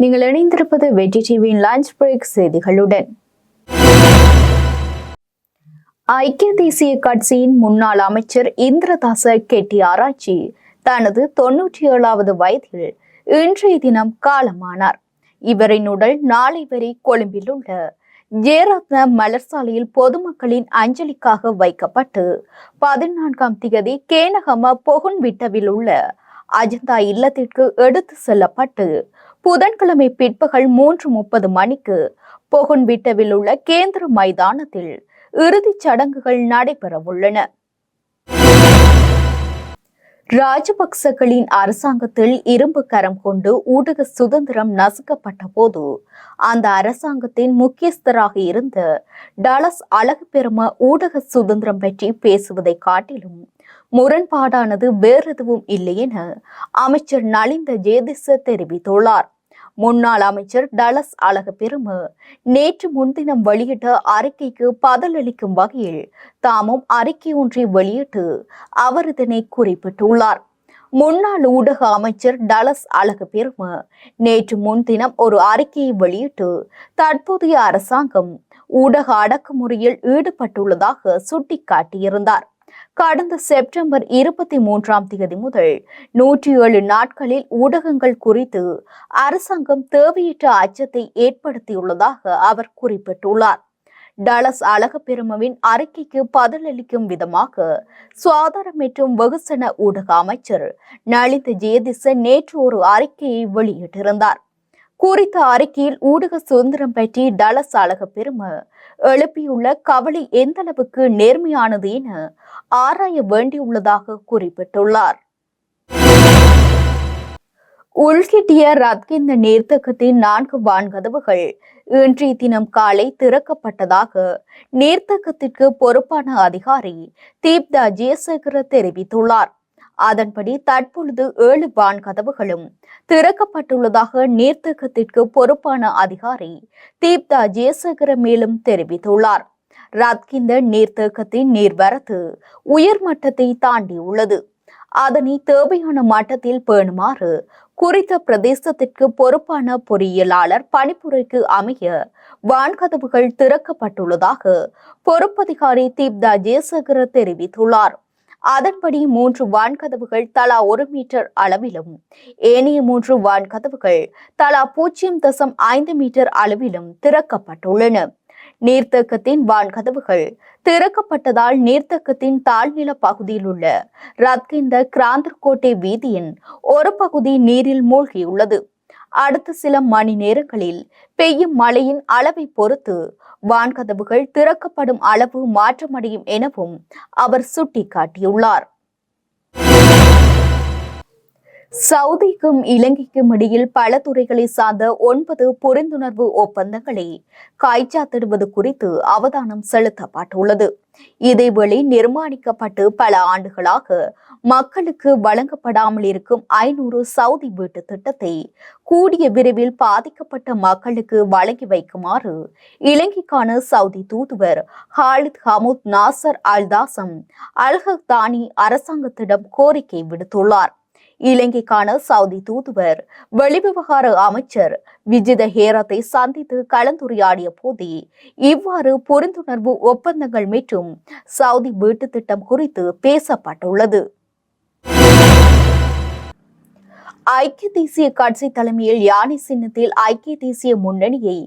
நீங்கள் இணைந்திருப்பது வெற்றி டிவியின் லஞ்ச் பிரேக் செய்திகளுடன். ஐக்கிய தேசிய கட்சியின் முன்னாள் அமைச்சர் இந்திரதாச கெட்டி ஆராய்ச்சி தனது தொன்னூற்றி ஏழாவது வயதில் இன்றைய தினம் காலமானார். இவரின் உடல் நாளை வரை கொழும்பில் உள்ள ஜெயரத்ன மலர்சாலையில் பொதுமக்களின் அஞ்சலிக்காக வைக்கப்பட்டு பதினான்காம் திகதி கேனகம பொகுன்விட்டவில் உள்ள அஜந்தா இல்லத்திற்கு எடுத்து செல்லப்பட்டு புதன்கிழமை பிற்பகல் மூன்று முப்பது மணிக்கு பொகுன்விட்டவில் உள்ள கேந்திர மைதானத்தில் இறுதிச் சடங்குகள் நடைபெறவுள்ளன. ராஜபக்சகளின் அரசாங்கத்தில் இரும்பு கரம் கொண்டு ஊடக சுதந்திரம் நசுக்கப்பட்ட போது அந்த அரசாங்கத்தின் முக்கியஸ்தராக இருந்த டலஸ் அழகு பெரும ஊடக சுதந்திரம் பற்றி பேசுவதை காட்டிலும் முரண்பாடானது வேறெதுவும் இல்லை என அமைச்சர் நலிந்த ஜேதிச தெரிவித்துள்ளார். முன்னாள் அமைச்சர் டலஸ் அழகு பெரும நேற்று முன்தினம் வெளியிட்ட அறிக்கைக்கு பதிலளிக்கும் வகையில் தாமும் அறிக்கை ஒன்றை வெளியிட்டு அவர் இதனை குறிப்பிட்டுள்ளார். முன்னாள் ஊடக அமைச்சர் டலஸ் அழகு பெரும நேற்று முன்தினம் ஒரு அறிக்கையை வெளியிட்டு தற்போதைய அரசாங்கம் ஊடக அடக்குமுறையில் ஈடுபட்டுள்ளதாக சுட்டிக்காட்டியிருந்தார். கடந்த செப்டம்பர் இருபத்தி மூன்றாம் தேதி முதல் நூற்றி ஏழு நாட்களில் ஊடகங்கள் குறித்து அரசாங்கம் தேவையற்ற அச்சத்தை ஏற்படுத்தியுள்ளதாக அவர் குறிப்பிட்டுள்ளார். டலஸ் அழகப்பெருமவின் அறிக்கைக்கு பதிலளிக்கும் விதமாக சுகாதார மற்றும் வெகுசன ஊடக அமைச்சர் நலிந்த ஜெயதிச நேற்று ஒரு அறிக்கையை வெளியிட்டிருந்தார். குறித்த அறிக்கையில் ஊடக சுதந்திரம் பற்றி டலஸ் அழக பெரும எழுப்பியுள்ள கவலை எந்த அளவுக்கு நேர்மையானது என ஆராய வேண்டியுள்ளதாக குறிப்பிட்டுள்ளார். உள்கிட்டிய ரத்கிந்த நீர்த்தகத்தின் நான்கு வான்கதவுகள் இன்றைய தினம் காலை திறக்கப்பட்டதாக நீர்த்தகத்திற்கு பொறுப்பான அதிகாரி தீப்தா ஜெயசேகர தெரிவித்துள்ளார். அதன்படி தற்பொழுது ஏழு வான் கதவுகளும் திறக்கப்பட்டுள்ளதாக நீர்த்தகத்திற்கு பொறுப்பான அதிகாரி தீப்தா ஜெயசேகர மேலும் தெரிவித்துள்ளார். ரத்கிந்த நீர்த்தேக்கத்தின் நீர்வரத்து உயர்மட்டத்தை தாண்டியுள்ளது. அதனை தேவையான மட்டத்தில் பேணுமாறு குறித்த பிரதேசத்திற்கு பொறுப்பான பொறியியலாளர் பணிப்புரைக்கு அமைய வான்கதவுகள் திறக்கப்பட்டுள்ளதாக பொறுப்பதிகாரி தீப்தா ஜெயசேகர தெரிவித்துள்ளார். அதன்படி மூன்று வான்கதவுகள் தலா ஒரு மீட்டர் அளவிலும் ஏனைய மூன்று வான்கதவுகள் தலா பூஜ்ஜியம் தசம் ஐந்து மீட்டர் அளவிலும் திறக்கப்பட்டுள்ளன. நீர்த்தக்கத்தின் வான்கதவுகள் திறக்கப்பட்டதால் நீர்த்தக்கத்தின் தாழ்நில பகுதியில் உள்ள ரத்கிந்த கிராந்தர்கோட்டை வீதியின் ஒரு பகுதி நீரில் மூழ்கியுள்ளது. அடுத்த சில மணி நேரங்களில் பெய்யும் மழையின் அளவை பொறுத்து வான்கதவுகள் திறக்கப்படும் அளவு மாற்றமடையும் எனவும் அவர் சுட்டிக்காட்டியுள்ளார். சவுதிக்கும் இலங்கைக்கும் இடையில் பல துறைகளை சார்ந்த ஒன்பது புரிந்துணர்வு ஒப்பந்தங்களை காய்ச்சாத்திடுவது குறித்து அவதானம் செலுத்தப்பட்டுள்ளது. இதேவேளை நிர்மாணிக்கப்பட்டு பல ஆண்டுகளாக மக்களுக்கு வழங்கப்படாமல் இருக்கும் ஐநூறு சவுதி வீட்டு திட்டத்தை கூடிய விரைவில் பாதிக்கப்பட்ட மக்களுக்கு வழங்கி வைக்குமாறு இலங்கைக்கான சவுதி தூதுவர் Khalid Hamood Nasser Aldasam Alqahtani அரசாங்கத்திடம் கோரிக்கை விடுத்துள்ளார். இலங்கைக்கான சவுதி தூதுவர். வெளிவிவகார அமைச்சர் விஜித ஹேரத்தை சந்தித்து கலந்துரையாடிய போதே இவ்வாறு புரிந்துணர்வு ஒப்பந்தங்கள் மற்றும் சவுதி வீட்டு திட்டம் குறித்து பேசப்பட்டுள்ளது. ஐக்கிய தேசிய கட்சி தலைமையில் யானை சின்னத்தில் ஐக்கிய தேசிய முன்னணியை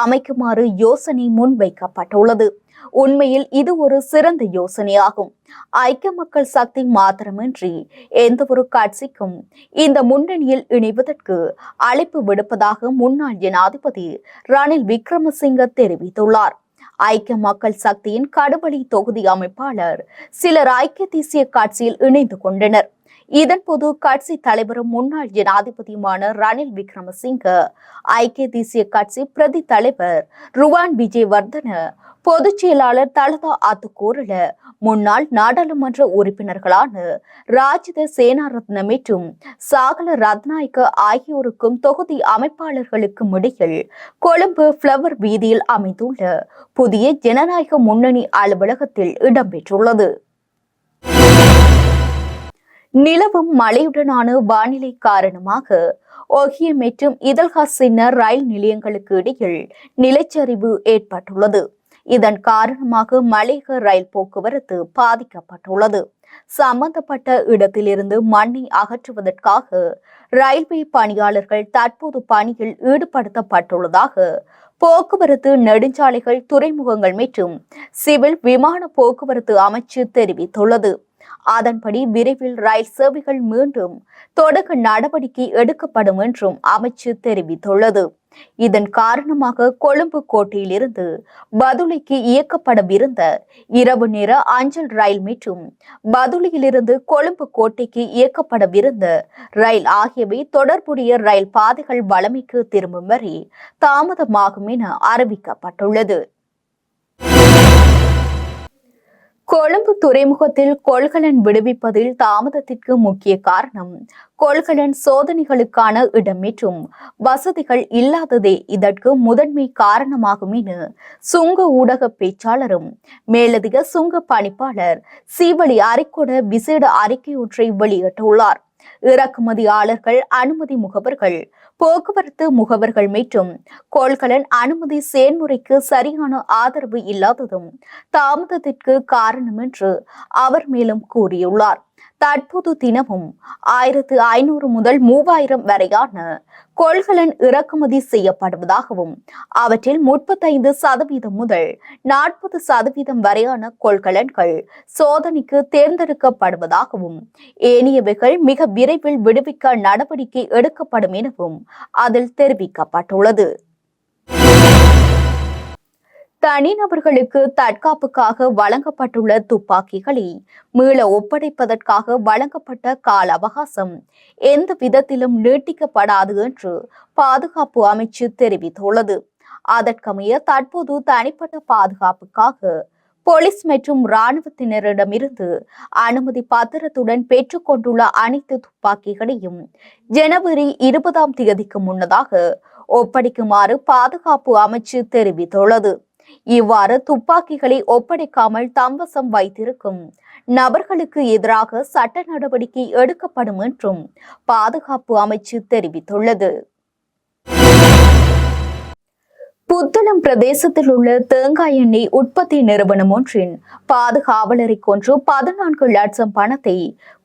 அமைக்குமாறு யோசனை முன்வைக்கப்பட்டுள்ளது. உண்மையில் இது ஒரு சிறந்த யோசனையாகும். ஐக்கிய மக்கள் சக்தி மாத்திரமின்றி எந்த ஒரு கட்சிக்கும் இந்த முன்னணியில் இணைவதற்கு அழைப்பு விடுப்பதாக முன்னாள் ஜனாதிபதி ரணில் விக்ரமசிங்க தெரிவித்துள்ளார். ஐக்கிய மக்கள் சக்தியின் கடுவழி தொகுதி அமைப்பாளர் சிலர் ஐக்கிய தேசிய கட்சியில் இணைந்து கொண்டனர். இதன்போது கட்சி தலைவரும் முன்னாள் ஜனாதிபதியுமான ரணில் விக்ரமசிங்க ஐக்கிய தேசிய கட்சி பிரதி தலைவர் ருவான் விஜயவர்தன பொதுச் செயலாளர் தலதா ஆத்துக்கூரல முன்னாள் நாடாளுமன்ற உறுப்பினர்களான ராஜித சேனாரத்ன மற்றும் சாகல ரத்நாயக்க ஆகியோருக்கும் தொகுதி அமைப்பாளர்களுக்கும் இடையில் கொழும்பு பிளவர் வீதியில் அமைந்துள்ள புதிய ஜனநாயக முன்னணி அலுவலகத்தில் இடம்பெற்றுள்ளது நிலவும் மழையுடனான வானிலை காரணமாக ஒகிய மற்றும் இதழ்காசின்ன ரயில் நிலையங்களுக்கு இடையில் நிலச்சரிவு ஏற்பட்டுள்ளது. இதன் காரணமாக மலையக ரயில் போக்குவரத்து பாதிக்கப்பட்டுள்ளது. சம்பந்தப்பட்ட இடத்திலிருந்து மண்ணை அகற்றுவதற்காக ரயில்வே பணியாளர்கள் தற்போது பணியில் ஈடுபடுத்தப்பட்டுள்ளதாக போக்குவரத்து நெடுஞ்சாலைகள் துறைமுகங்கள் மற்றும் சிவில் விமான போக்குவரத்து அமைச்சு தெரிவித்துள்ளது. அதன்படி விரைவில் ரயில் சேவைகள் மீண்டும் தொடக்க நடவடிக்கை எடுக்கப்படும் என்றும் அமைச்சு தெரிவித்துள்ளது. இதன் காரணமாக கொழும்பு கோட்டையிலிருந்து பதுளிக்கு இயக்கப்படவிருந்த இரவு நேர அஞ்சல் ரயில் மற்றும் பதுளியிலிருந்து கொழும்பு கோட்டைக்கு இயக்கப்படவிருந்த ரயில் ஆகியவை தொடர்புடைய ரயில் பாதைகள் வளமைக்கு திரும்பும் வரை தாமதமாகும் என அறிவிக்கப்பட்டுள்ளது. கொழும்பு துறைமுகத்தில் கொள்கலன் விடுவிப்பதில் தாமதத்திற்கு முக்கிய காரணம் கொள்கலன் சோதனைகளுக்கான இடம் மற்றும் வசதிகள் இல்லாததே இதற்கு முதன்மை காரணமாகும் என சுங்க ஊடக பேச்சாளரும் மேலதிக சுங்க பணிப்பாளர் சீவழி அரைக்கொட விசேட அறிக்கையொன்றை வெளியிட்டுள்ளார். இறக்குமதியாளர்கள் அனுமதி முகவர்கள் போக்குவரத்து முகவர்கள் மற்றும் கொள்கலன் அனுமதி செயல்முறைக்கு சரியான ஆதரவு இல்லாததும் தாமதத்திற்கு காரணம் என்று அவர் மேலும் கூறியுள்ளார். தற்போது தினமும் ஆயிரத்து ஐநூறு முதல் மூவாயிரம் வரையான கொள்கலன் இறக்குமதி செய்யப்படுவதாகவும் அவற்றில் முப்பத்தைந்து சதவீதம் முதல் நாற்பது சதவீதம் வரையான கொள்கலன்கள் சோதனைக்கு தேர்ந்தெடுக்கப்படுவதாகவும் ஏனையவைகள் மிக விரைவில் விடுவிக்க நடவடிக்கை எடுக்கப்படும் எனவும் அதில் தெரிவிக்கப்பட்டுள்ளது. தனிநபர்களுக்கு தற்காப்புக்காக வழங்கப்பட்டுள்ள துப்பாக்கிகளை மீள ஒப்படைப்பதற்காக வழங்கப்பட்ட கால அவகாசம் எந்த விதத்திலும் நீட்டிக்கப்படாது என்று பாதுகாப்பு அமைச்சு தெரிவித்துள்ளது. அதற்கமைய தற்போது தனிப்பட்ட பாதுகாப்புக்காக போலீஸ் மற்றும் இராணுவத்தினரிடமிருந்து அனுமதி பத்திரத்துடன் பெற்றுக்கொண்டுள்ள அனைத்து துப்பாக்கிகளையும் ஜனவரி இருபதாம் தேதிக்கு முன்னதாக ஒப்படைக்குமாறு பாதுகாப்பு அமைச்சு தெரிவித்துள்ளது. இவ்வாறு துப்பாக்கிகளை ஒப்படைக்காமல் தம்வசம் வைத்திருக்கும். நபர்களுக்கு எதிராக சட்ட நடவடிக்கை எடுக்கப்படும் என்றும் பாதுகாப்பு அமைச்சு தெரிவித்துள்ளது. புத்தளம் பிரதேசத்தில் உள்ள தேங்காய் எண்ணெய் உற்பத்தி நிறுவனம் ஒன்றின் பாதுகாவலரை கொன்று பதினான்கு லட்சம் பணத்தை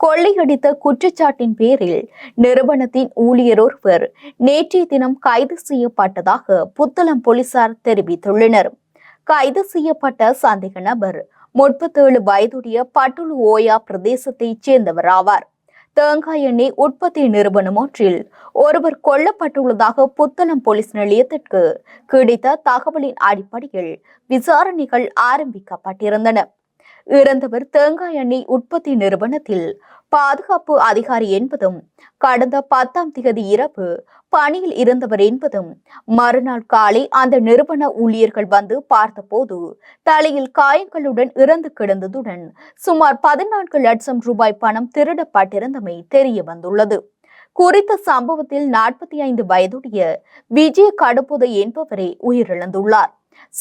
கொள்ளையடித்த குற்றச்சாட்டின் பேரில் நிறுவனத்தின் ஊழியர் ஒருவர் நேற்றைய தினம் கைது செய்யப்பட்டதாக புத்தளம் போலீசார் தெரிவித்துள்ளனர். கைது செய்யப்பட்ட சந்தேக நபர். முப்பத்தேழு வயதுடைய பட்டுலு ஓயா பிரதேசத்தைச் சேர்ந்தவர் ஆவார். தேங்காய் எண்ணெய் உற்பத்தி நிறுவனம் ஒன்றில் ஒருவர் கொல்லப்பட்டுள்ளதாக புத்தளம் போலீஸ் நிலையத்திற்கு கிடைத்த தகவலின் அடிப்படையில் விசாரணைகள் ஆரம்பிக்கப்பட்டிருந்தன. இறந்தவர் தேங்காய் எண்ணெய் உற்பத்தி நிறுவனத்தில் பாதுகாப்பு அதிகாரி என்பதும் கடந்த பத்தாம் திகதி இரவு பணியில் இருந்தவர் என்பதும் மறுநாள் காலை அந்த நிறுவன ஊழியர்கள் வந்து பார்த்தபோது தலையில் காயங்களுடன் இறந்து கிடந்ததுடன் சுமார் பதினான்கு லட்சம் ரூபாய் பணம் திருடப்பட்டிருந்தமை தெரிய வந்துள்ளது குறித்த சம்பவத்தில் நாற்பத்தி ஐந்து வயதுடைய விஜய கடுப்புதை என்பவரே உயிரிழந்துள்ளார்.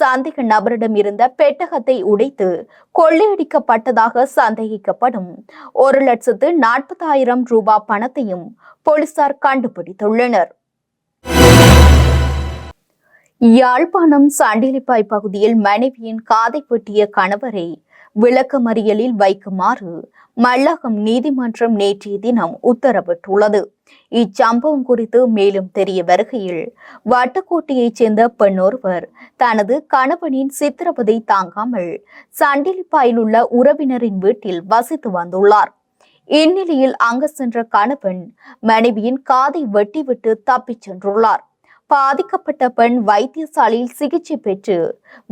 சந்தேக நபரிடம் இருந்த பெட்டகத்தை உடைத்து கொள்ளையடிக்கப்பட்டதாக சந்தேகிக்கப்படும். ஒரு லட்சத்து நாற்பதாயிரம் ரூபாய் பணத்தையும் போலீசார் கண்டுபிடித்துள்ளனர். யாழ்ப்பாணம் சண்டிலிப்பாய் பகுதியில் மனைவியின் காதை வெட்டிய கணவரை விளக்கமறியலில் வைக்குமாறு மல்லகம் நீதிமன்றம் நேற்றைய தினம் உத்தரவிட்டுள்ளது. இச்சம்பவம் குறித்து மேலும் தெரிய வருகையில் வட்டக்கோட்டையைச் சேர்ந்த பெண்ணொருவர் தனது கணவனின் சித்திரவதை தாங்காமல் சண்டிலிப்பாயில் உள்ள உறவினரின் வீட்டில் வசித்து வந்துள்ளார். இந்நிலையில் அங்கு சென்ற கணவன் மனைவியின் காதை வெட்டிவிட்டு தப்பிச் சென்றுள்ளார். பாதிக்கப்பட்ட பெண் வைத்தியசாலையில் சிகிச்சை பெற்று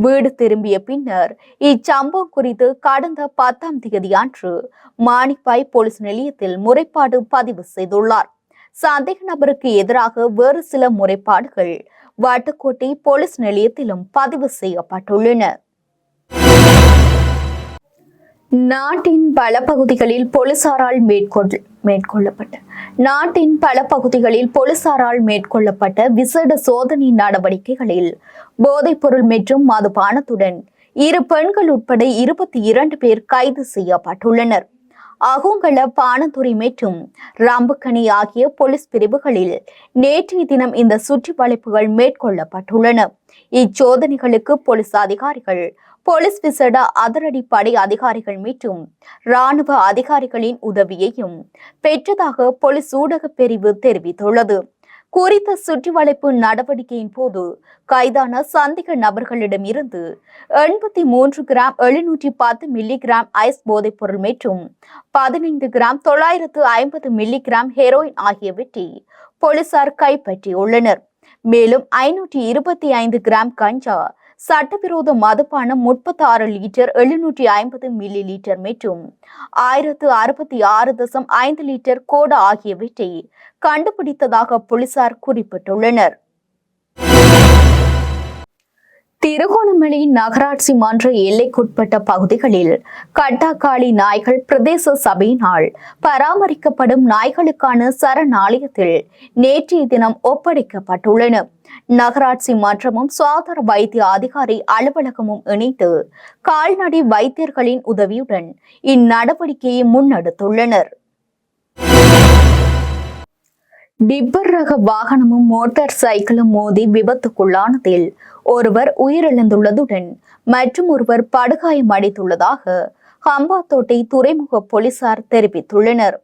வீடு திரும்பிய பின்னர் இச்சம்பவம் குறித்து கடந்த பத்தாம் தேதி அன்று மாணிப்பாய் போலீஸ் நிலையத்தில் முறைப்பாடு பதிவு செய்துள்ளார். சந்தேக நபருக்கு எதிராக வேறு சில முறைப்பாடுகள் வட்டுக்கோட்டை போலீஸ் நிலையத்திலும் பதிவு செய்யப்பட்டுள்ளன. நாட்டின் பல பகுதிகளில் போலீசாரால் மேற்கொள் மேற்கொள்ளப்பட்ட நாட்டின் பல பகுதிகளில் போலீசாரால் மேற்கொள்ளப்பட்ட விசேட சோதனை நடவடிக்கைகளில் போதைப்பொருள் மற்றும் மதுபானத்துடன் இரு பெண்கள் உட்பட இருபத்தி இரண்டு பேர் கைது செய்யப்பட்டுள்ளனர். அகுங்கள பானதுறை மற்றும் ராம்புக்கணி ஆகிய போலீஸ் பிரிவுகளில் நேற்றைய தினம் இந்த சுற்றி வளைப்புகள் மேற்கொள்ளப்பட்டுள்ளன. இச்சோதனைகளுக்கு போலீஸ் அதிகாரிகள் போலீஸ் விசேட அதிரடி படை அதிகாரிகள் மற்றும் ராணுவ அதிகாரிகளின் உதவியையும் பெற்றதாக போலீஸ் ஊடகப் பிரிவு தெரிவித்துள்ளது. குறித்த சுற்றிவளைப்பு நடவடிக்கையின் போது கைதான சந்தேக நபர்களிடம் இருந்து எண்பத்தி மூன்று கிராம் எழுநூற்றி பத்து மில்லி கிராம் ஐஸ் போதைப் பொருள் மற்றும் பதினைந்து கிராம் தொள்ளாயிரத்து ஐம்பது மில்லி கிராம் ஹெரோயின் ஆகியவற்றை போலீசார் கைப்பற்றியுள்ளனர். மேலும் ஐநூற்றி இருபத்தி ஐந்து கிராம் கஞ்சா சட்டவிரோத மதுபானம் முப்பத்தி ஆறு லிட்டர் எழுநூற்றி ஐம்பது மில்லி லிட்டர் மற்றும் ஆயிரத்து அறுபத்தி ஆறு தசம் ஐந்து லிட்டர் கோடா ஆகியவற்றை கண்டுபிடித்ததாக போலீசார் குறிப்பிட்டுள்ளனர். திருகோணமலை நகராட்சி மன்ற எல்லைக்குட்பட்ட பகுதிகளில் கட்டாக்காளி நாய்கள் பிரதேச சபையினால் பராமரிக்கப்படும் நாய்களுக்கான சரணாலயத்தில் நேற்றைய தினம் ஒப்படைக்கப்பட்டுள்ளன. நகராட்சி மன்றமும் சுகாதார வைத்திய அதிகாரி அலுவலகமும் இணைத்து கால்நடை வைத்தியர்களின் உதவியுடன் இந்நடவடிக்கையை முன்னெடுத்துள்ளனர். டிப்பர் ரக வாகனமும் மோட்டார் சைக்கிளும் மோதி விபத்துக்குள்ளானதில் ஒருவர் உயிரிழந்துள்ளதுடன் மற்றும் ஒருவர் படுகாயம் அடைந்துள்ளதாக ஹம்பாந்தோட்டை துறைமுக போலீசார் தெரிவித்துள்ளனர்.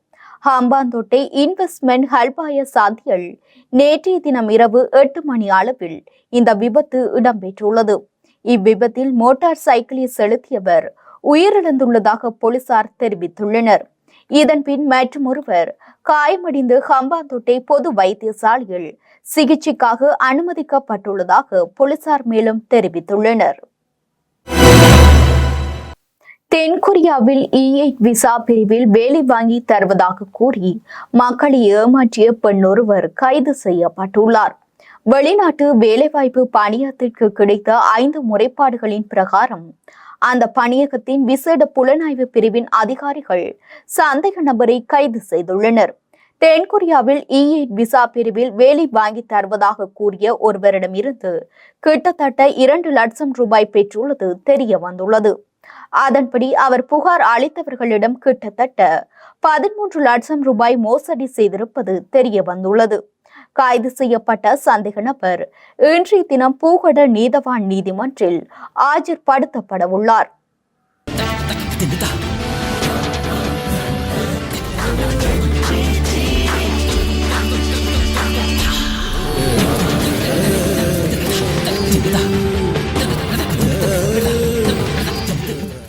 ஹம்பாந்தோட்டை இன்வெஸ்ட்மெண்ட் ஹல்பாய சாத்தியல் நேற்றைய தினம் இரவு எட்டு மணி அளவில் இந்த விபத்து இடம்பெற்றுள்ளது. இவ்விபத்தில் மோட்டார் சைக்கிளை செலுத்தியவர் உயிரிழந்துள்ளதாக போலீசார் தெரிவித்துள்ளனர். இதன் பின் மற்றொருவர் காயமடைந்து ஹம்பாந்தோட்டை பொது வைத்தியசாலையில் சிகிச்சைக்காக அனுமதிக்கப்பட்டுள்ளதாக போலீசார் மேலும் தெரிவித்துள்ளனர். தென்கொரியாவில் இ எயிட் விசா பிரிவில் வேலை வாங்கி தருவதாக கூறி மக்களை ஏமாற்றிய பெண் ஒருவர் கைது செய்யப்பட்டுள்ளார். வெளிநாட்டு வேலைவாய்ப்பு பணியத்திற்கு கிடைத்த ஐந்து முறைப்பாடுகளின் பிரகாரம் அந்த பணியகத்தின் விசேட புலனாய்வு பிரிவின் அதிகாரிகள் சந்தேக நபரை கைது செய்துள்ளனர். தென்கொரியாவில் இ விசா பிரிவில் வேலை வாங்கி தருவதாக கூறிய ஒருவரிடமிருந்து கிட்டத்தட்ட இரண்டு லட்சம் ரூபாய் பெற்றுள்ளது தெரிய வந்துள்ளது. அதன்படி அவர் புகார் அளித்தவர்களிடம் கிட்டத்தட்ட பதிமூன்று லட்சம் ரூபாய் மோசடி செய்திருப்பது தெரிய வந்துள்ளது. கைது செய்யப்பட்ட சந்தேக நபர். இன்றைய தினம் பூகட நீதவான் நீதிமன்றில் ஆஜர்படுத்தப்பட உள்ளார்